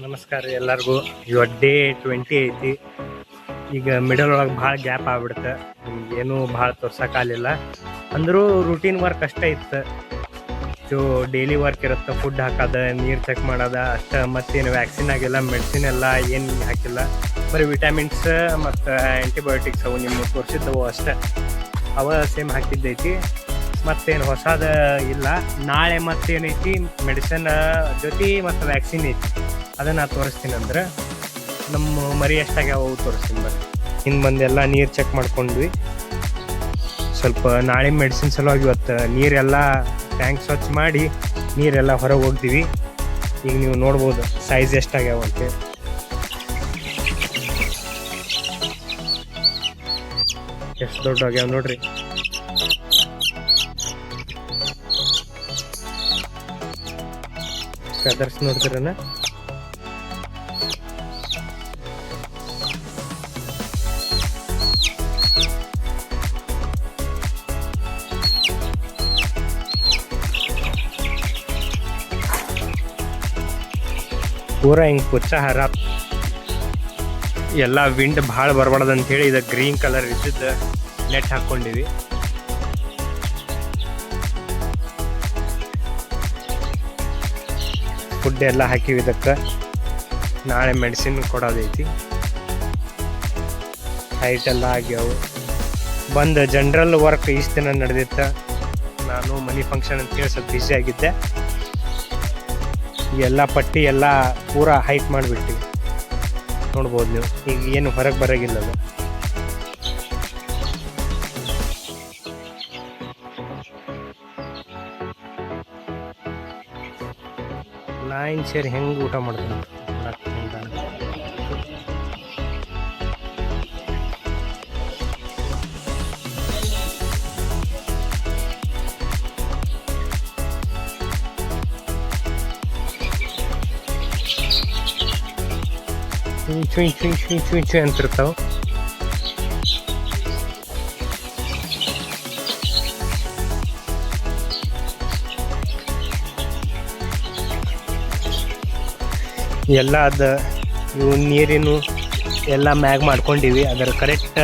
ನಮಸ್ಕಾರ ಎಲ್ಲರಿಗೂ. ಇವತ್ತು ಡೇ ಟ್ವೆಂಟಿ ಐತಿ. ಈಗ ಮಿಡಲ್ ಒಳಗೆ ಭಾಳ ಗ್ಯಾಪ್ ಆಗ್ಬಿಡುತ್ತೆ. ಏನೂ ಭಾಳ ತೋರ್ಸೋಕ್ಕಾಗಲಿಲ್ಲ ಅಂದರೂ ರೂಟೀನ್ ವರ್ಕ್ ಅಷ್ಟೇ ಇತ್ತು. ಸೊ ಡೈಲಿ ವರ್ಕ್ ಇರುತ್ತೆ ಫುಡ್ ಹಾಕೋದು, ನೀರು ಚೆಕ್ ಮಾಡೋದ, ಅಷ್ಟೇ ಮತ್ತೇನು ವ್ಯಾಕ್ಸಿನ್ ಆಗಿಲ್ಲ ಮೆಡಿಸಿನ್ ಎಲ್ಲ ಏನು ಹಾಕಿಲ್ಲ. ಬರೀ ವಿಟಮಿನ್ಸ್ ಮತ್ತು ಆ್ಯಂಟಿಬಯೋಟಿಕ್ಸ್ ಅವು ನಿಮ್ಗೆ ತೋರಿಸಿದ್ದವು ಅಷ್ಟೇ. ಅವ ಸೇಮ್ ಹಾಕಿದ್ದೈತಿ. ಮತ್ತೇನು ಹೊಸದ ಇಲ್ಲ. ನಾಳೆ ಮತ್ತೇನೈತಿ ಮೆಡಿಸನ್ ಜೊತೆ ಮತ್ತು ವ್ಯಾಕ್ಸಿನ್ ಐತಿ. ಅದನ್ನ ತೋರಿಸ್ತೀನಿ ಅಂದ್ರೆ ನಮ್ಮ ಮರಿ ಎಷ್ಟಾಗ್ಯಾವ ಅವು ತೋರಿಸ್ತೀನಿ ಬರ್ರಿ ಹಿಂದೆ ಬಂದೆಲ್ಲ ನೀರ್ ಚೆಕ್ ಮಾಡ್ಕೊಂಡ್ವಿ. ಸ್ವಲ್ಪ ನಾಳೆ ಮೆಡಿಸಿನ್ ಸಲುವಾಗಿ ಇವತ್ತು ನೀರೆಲ್ಲ ಟ್ಯಾಂಕ್ ಸ್ವಚ್ಛ ಮಾಡಿ ನೀರೆಲ್ಲ ಹೊರಗೆ ಹೋಗ್ತೀವಿ. ಈಗ ನೀವು ನೋಡ್ಬೋದು ಸೈಜ್ ಎಷ್ಟಾಗ್ಯಾವ ಅಂತೇಳಿ ಎಷ್ಟು ದೊಡ್ಡ ಆಗ್ಯಾವ ನೋಡ್ರಿ. ಫೆದರ್ಸ್ ನೋಡ್ತೀರನ? ಪೂರ ಹಿಂಗೆ ಪುಚ್ಚ ಹರ ಎಲ್ಲ ವಿಂಡ್ ಭಾಳ ಬರಬಾರ್ದು ಅಂತೇಳಿ ಇದು ಗ್ರೀನ್ ಕಲರ್ ಇದ್ದಿದ್ದು ನೆಟ್ ಹಾಕ್ಕೊಂಡಿವಿ. ಫುಡ್ ಎಲ್ಲ ಹಾಕಿವಿ ಇದಕ್ಕೆ. ನಾಳೆ ಮೆಡಿಸಿನ್ ಕೊಡೋದೈತಿ. ಹೈಟ್ ಎಲ್ಲ ಆಗ್ಯಾವು. ಬಂದು ಜನರಲ್ ವರ್ಕ್ ಇಷ್ಟು ದಿನ ನಡೆದಿತ್ತ. ನಾನು ಮನಿ ಫಂಕ್ಷನ್ ಅಂತೇಳಿ ಸ್ವಲ್ಪ ಬ್ಯುಸಿ ಆಗಿದ್ದೆ. ಎಲ್ಲ ಪಟ್ಟಿ ಎಲ್ಲ ಪೂರ ಹೈಟ್ ಮಾಡಿಬಿಟ್ಟು ನೋಡ್ಬೋದು ನೀವು. ಈಗ ಏನು ಹೊರಗೆ ಬರೋಗಿಲ್ಲ ಅದು. ನಾಯಿನ್ ಸೇರಿ ಹೆಂಗೆ ಊಟ ಮಾಡ್ತಾನೆ ಇಂಚು ಇಂಚು ಇಂಚು ಅಂತಿರ್ತಾವ ಎಲ್ಲ ಅದ, ಇವು ನೀರಿನ ಎಲ್ಲ ಮ್ಯಾಗ್ ಮಾಡ್ಕೊಂಡಿವಿ. ಅದರ ಕರೆಕ್ಟ್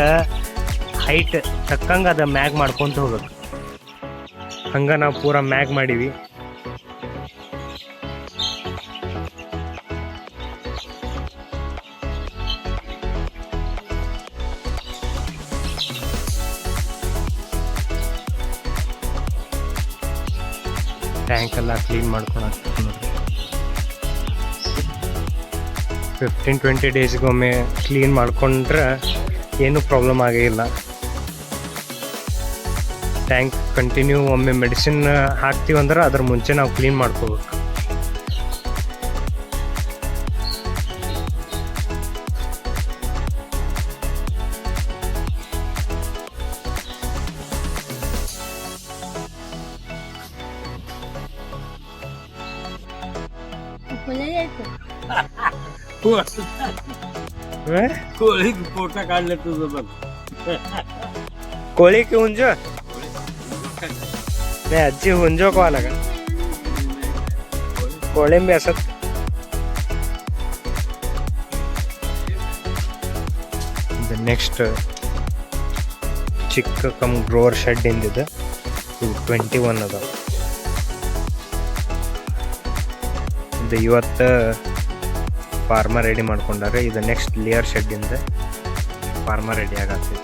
ಹೈಟ್ ತಕ್ಕಂಗೆ ಅದ ಮ್ಯಾಗ್ ಮಾಡ್ಕೊಂತ ಹೋಗ್ಬೇಕು. ಹಂಗೆ ನಾವು ಪೂರ ಮ್ಯಾಗ್ ಮಾಡೀವಿ. ಟ್ಯಾಂಕ್ ಎಲ್ಲ ಕ್ಲೀನ್ ಮಾಡ್ಕೊಳಕ್ಕೆ ನೋಡ್ರಿ. ಫಿಫ್ಟೀನ್ ಟ್ವೆಂಟಿ ಡೇಸ್ಗೊಮ್ಮೆ ಕ್ಲೀನ್ ಮಾಡ್ಕೊಂಡ್ರೆ ಏನೂ ಪ್ರಾಬ್ಲಮ್ ಆಗಿಲ್ಲ ಟ್ಯಾಂಕ್ ಕಂಟಿನ್ಯೂ ಒಮ್ಮೆ ಮೆಡಿಸಿನ್ ಹಾಕ್ತೀವಂದ್ರೆ ಅದ್ರ ಮುಂಚೆ ನಾವು ಕ್ಲೀನ್ ಮಾಡ್ಕೋಬೇಕು. कोळी पोटा काढलं तुझं बघ ಕೋಳಿ ಹುಂಜು नाही ಅಜ್ಜಿ ಹುಂಜೋಕೋ ಅಲಗ ಕೋಳಿಂಬಿ ಅಸತ್ ಇದು ನೆಕ್ಸ್ಟ್ ಚಿಕ್ಕ ಕಮ್ ಗ್ರೋವರ್ ಶೆಡ್ ಇಂದಿದೆ ಇದು ಟ್ವೆಂಟಿ ಒನ್ ಅದ ಇದು ಇವತ್ತು ಫಾರ್ಮರ್ ರೆಡಿ ಮಾಡ್ಕೊಂಡಾರೆ ಇದು ನೆಕ್ಸ್ಟ್ ಲೇಯರ್ ಶೆಡ್ಡಿಂದ ಫಾರ್ಮರ್ ರೆಡಿ ಆಗತ್ತೆ.